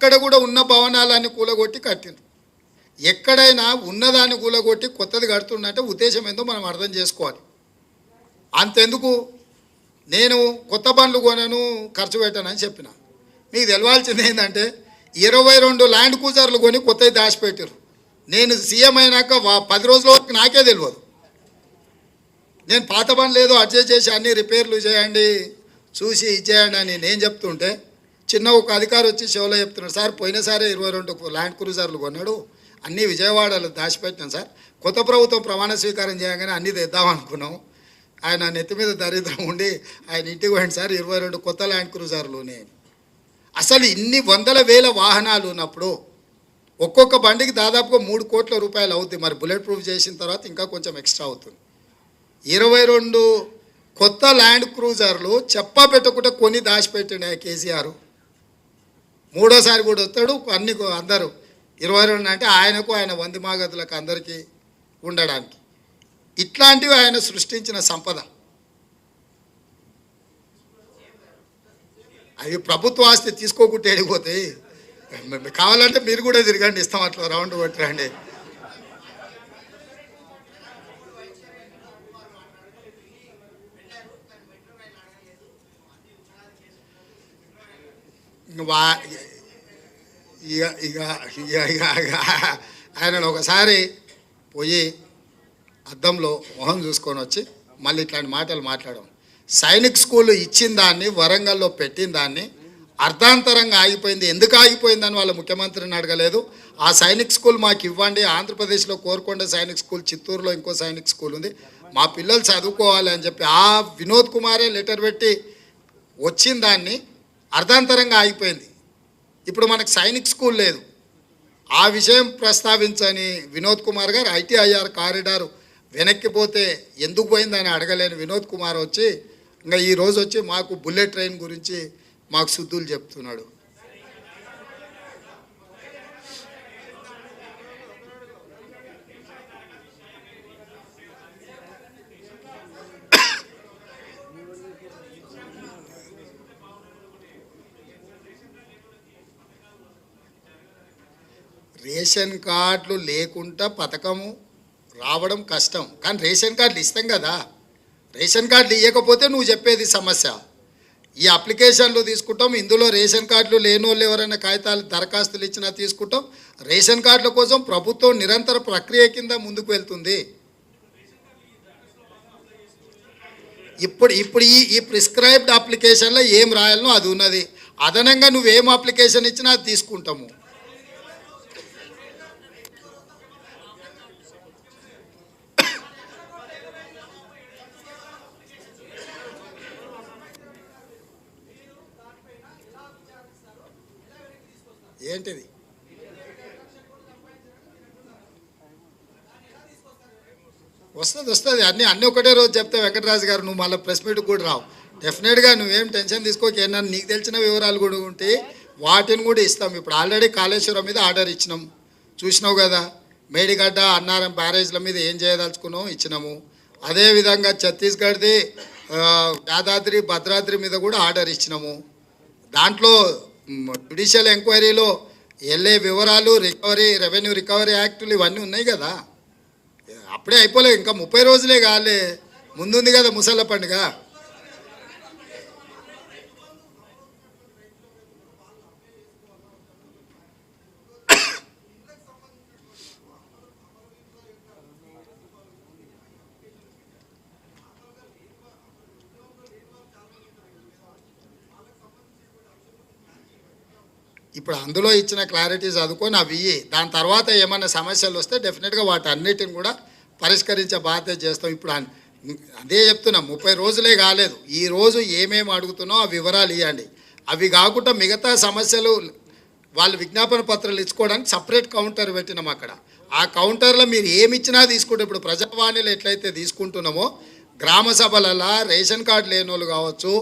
అక్కడ కూడా ఉన్న భవనాలన్నీ కూలగొట్టి కట్టిండ్రు. ఎక్కడైనా ఉన్నదాన్ని కూలగొట్టి కొత్తది కడుతుండంటే ఉద్దేశం ఏందో మనం అర్థం చేసుకోవాలి. అంతెందుకు? నేను కొత్త బండ్లు కొనను ఖర్చు పెట్టానని చెప్పిన. మీకు తెలవాల్సింది ఏంటంటే ఇరవై రెండు ల్యాండ్ కూజర్లు కొని కొత్తవి దాచిపెట్టారు నేను సీఎం అయినాక పది రోజుల వరకు నాకే తెలియదు నేను పాత బండ్లు ఏదో అడ్జస్ట్ చేసి అన్ని రిపేర్లు చేయండి చూసి ఇచ్చేయండి అని నేను చెప్తుంటే చిన్న ఒక అధికారి వచ్చి షోలో చెప్తున్నాడు సార్ పోయినసారి ఇరవై రెండు ల్యాండ్ క్రూజర్లు కొన్నాడు అన్నీ విజయవాడలో దాచిపెట్టాను సార్. కొత్త ప్రభుత్వం ప్రమాణ స్వీకారం చేయగానే అన్నీ తెద్దాం అనుకున్నాం. ఆయన నెత్తి మీద దరిద్రం ఉండి ఆయన ఇంటికి పోయింది సార్ ఇరవై రెండు కొత్త ల్యాండ్ క్రూజర్లు అసలు ఇన్ని వందల వేల వాహనాలు ఉన్నప్పుడు ఒక్కొక్క బండికి దాదాపుగా మూడు కోట్ల రూపాయలు అవుతుంది మరి బుల్లెట్ ప్రూఫ్ చేసిన తర్వాత ఇంకా కొంచెం ఎక్స్ట్రా అవుతుంది. ఇరవై రెండు కొత్త ల్యాండ్ క్రూజర్లు చెప్పా పెట్టకుండా కొని దాచిపెట్టిండు కేసీఆర్. మూడోసారి కూడా వస్తాడు. అన్ని అందరూ ఇరవై రెండు అంటే ఆయనకు ఆయన వంది మాగతులకు అందరికీ ఉండడానికి. ఇట్లాంటివి ఆయన సృష్టించిన సంపద. అవి ప్రభుత్వ ఆస్తి తీసుకోకుంటే వెళ్ళిపోతాయి కావాలంటే మీరు కూడా తిరగండి ఇస్తాం అట్లా రౌండ్ కొట్టరండి. ఇంక వా ఇక ఇక ఇక ఇక ఇక ఆయన ఒకసారి పోయి అద్దంలో మొహం చూసుకొని వచ్చి మళ్ళీ ఇట్లాంటి మాటలు మాట్లాడడం. సైనిక్ స్కూల్ ఇచ్చిన దాన్ని వరంగల్లో పెట్టిన దాన్ని అర్ధాంతరంగా ఆగిపోయింది. ఎందుకు ఆగిపోయిందని వాళ్ళ ముఖ్యమంత్రిని అడగలేదు. ఆ సైనిక్ స్కూల్ మాకు ఇవ్వండి. ఆంధ్రప్రదేశ్లో కోరుకొండ సైనిక్ స్కూల్ చిత్తూరులో ఇంకో సైనిక్ స్కూల్ ఉంది. మా పిల్లలు చదువుకోవాలి అని చెప్పి ఆ వినోద్ కుమారే లెటర్ పెట్టి వచ్చిన దాన్ని అర్ధాంతరంగా ఆగిపోయింది. ఇప్పుడు మనకు సైనిక్ స్కూల్ లేదు. ఆ విషయం ప్రస్తావించని వినోద్ కుమార్ గారు ఐటీఐఆర్ కారిడార్ వెనక్కిపోతే ఎందుకు పోయిందని అడగలేని వినోద్ కుమార్ వచ్చి ఇంకా ఈ రోజు వచ్చి మాకు బుల్లెట్ ట్రైన్ గురించి మాకు శుద్ధులు చెప్తున్నాడు. రేషన్ కార్డులు లేకుండా పథకము రావడం కష్టం. కానీ రేషన్ కార్డులు ఇస్తాం కదా. రేషన్ కార్డులు ఇవ్వకపోతే నువ్వు చెప్పేది సమస్య. ఈ అప్లికేషన్లు తీసుకుంటాం ఇందులో రేషన్ కార్డులు లేని వాళ్ళు ఎవరైనా కాగితాలు దరఖాస్తులు ఇచ్చినా తీసుకుంటాం. రేషన్ కార్డుల కోసం ప్రభుత్వం నిరంతర ప్రక్రియ కింద ముందుకు వెళ్తుంది. ఇప్పుడు ఇప్పుడు ఈ ఈ ప్రిస్క్రైబ్డ్ అప్లికేషన్లో ఏం రాయాలనో అది ఉన్నది. అదనంగా నువ్వేం అప్లికేషన్ ఇచ్చినా అది తీసుకుంటాము. ఏంటిది? వస్తుంది వస్తుంది. అన్నీ అన్నీ ఒకటే రోజు చెప్తే వెంకటరాజు గారు నువ్వు మళ్ళీ ప్రెస్ మీట్ కూడా రావు. డెఫినెట్గా నువ్వేం టెన్షన్ తీసుకోక. ఏమన్నా నీకు తెలిసిన వివరాలు కూడా ఉంటే వాటిని కూడా ఇస్తాం. ఇప్పుడు ఆల్రెడీ కాళేశ్వరం మీద ఆర్డర్ ఇచ్చినాం. చూసినావు కదా? మేడిగడ్డ అన్నారం బ్యారేజ్ల మీద ఏం చేయదలుచుకున్నాం ఇచ్చినాము. అదేవిధంగా ఛత్తీస్గఢ్ది యాదాద్రి భద్రాద్రి మీద కూడా ఆర్డర్ ఇచ్చినాము. దాంట్లో జ్యుడిషియల్ ఎంక్వైరీలో వెళ్ళే వివరాలు రికవరీ రెవెన్యూ రికవరీ యాక్టులు ఇవన్నీ ఉన్నాయి కదా. అప్పుడే అయిపోలేదు ఇంకా ముప్పై రోజులే కాలే. ముందుంది కదా ముసళ్ళ పండుగ ఇప్పుడు అందులో ఇచ్చిన క్లారిటీ చదువుకొని అవి దాని తర్వాత ఏమైనా సమస్యలు వస్తే డెఫినెట్గా వాటి అన్నిటిని కూడా పరిష్కరించే బాధ్యత చేస్తాం. ఇప్పుడు అదే చెప్తున్నా ముప్పై రోజులే కాలేదు. ఈ రోజు ఏమేమి అడుగుతున్నావు ఆ వివరాలు ఇవ్వండి అవి కాకుండా మిగతా సమస్యలు వాళ్ళు విజ్ఞాపన పత్రాలు ఇచ్చుకోవడానికి సపరేట్ కౌంటర్ పెట్టినాం అక్కడ. ఆ కౌంటర్లో మీరు ఏమి ఇచ్చినా తీసుకుంటే ఇప్పుడు ప్రజావాణిలో ఎట్లయితే తీసుకుంటున్నామో గ్రామ సభలలో రేషన్ కార్డు లేని వాళ్ళు కావచ్చు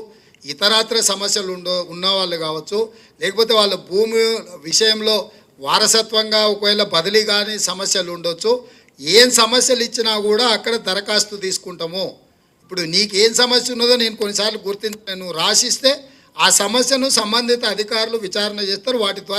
ఇతరత్ర సమస్యలు ఉండో ఉన్న వాళ్ళు కావచ్చు లేకపోతే వాళ్ళ భూమి విషయంలో వారసత్వంగా ఒకవేళ బదిలీ కానీ సమస్యలు ఉండొచ్చు. ఏం సమస్యలు ఇచ్చినా కూడా అక్కడ దరఖాస్తు తీసుకుంటాము. ఇప్పుడు నీకు ఏం సమస్య ఉన్నదో నేను కొన్నిసార్లు గుర్తించి రాసిస్తే ఆ సమస్యను సంబంధిత అధికారులు విచారణ చేస్తారు వాటి ద్వారా